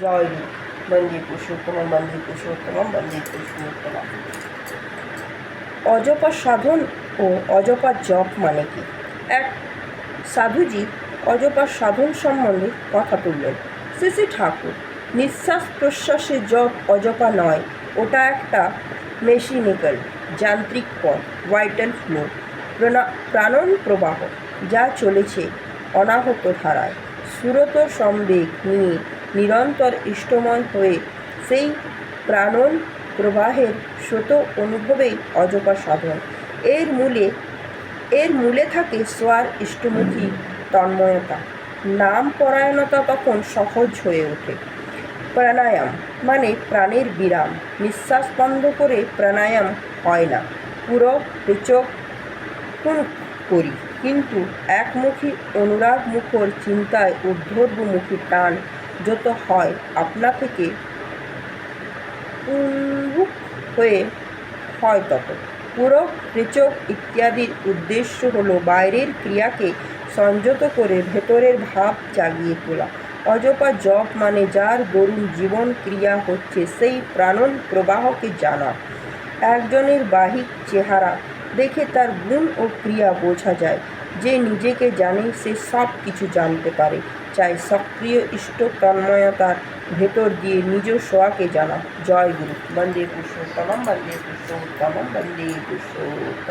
জয় বন্দে পুরুষোত্তম বন্দে পুরুষোত্তম বন্দে পুরুষোত্তম অজপা সাধন ও অজপা জপ মানে কি? এক, সাধুজি অজপা সাধন সম্বন্ধে কথা তুললেন। শ্রী শ্রী ঠাকুর, নিঃশ্বাস প্রশ্বাসে জপ অজপা নয়, ওটা একটা মেশিনিক্যাল, যান্ত্রিক পথ ভাইটাল ফ্লো প্রাণন প্রবাহ, যা চলেছে অনাহত ধারায়। সুরত সম্বেগ নিয়ে নিরন্তর ইষ্টময় হয়ে সেই প্রাণন প্রবাহের স্রোত অনুভবেই অজপা সাধন। এর মূলে এর মূলে থাকে সোয়ার ইষ্টমুখী তন্ময়তা। নাম পরায়ণতা তখন সহজ হয়ে ওঠে। প্রাণায়াম মানে প্রাণের বিরাম। নিঃশ্বাস বন্ধ করে প্রাণায়াম হয় না। পুরো পেচক করি। কিন্তু একমুখী অনুরাগ মুখর চিন্তায় ঊর্ধ্বর্বমুখী টান যত হয় আপনা থেকে উন্মুখ হয়ে হয় তত। পুরো রেচক ইত্যাদির উদ্দেশ্য হলো বাইরের ক্রিয়াকে সংযত করে ভেতরের ভাব জাগিয়ে তোলা। অজপা জপ মানে যার দরুন জীবন ক্রিয়া হচ্ছে সেই প্রাণন প্রবাহকে জানা। একজনের বাহিক চেহারা দেখে তার গুণ ও ক্রিয়া বোঝা যায়। যে নিজেকে জানে, সে সব কিছু জানতে পারে। চাই সক্রিয় ইষ্ট তন্ময়তার ভেতর দিয়ে নিজ সোয়াকে জানা। জয় গুরু। বন্দে তমম বন্দে পুরুষোত্তমম, বন্দে পুরুষোত্তম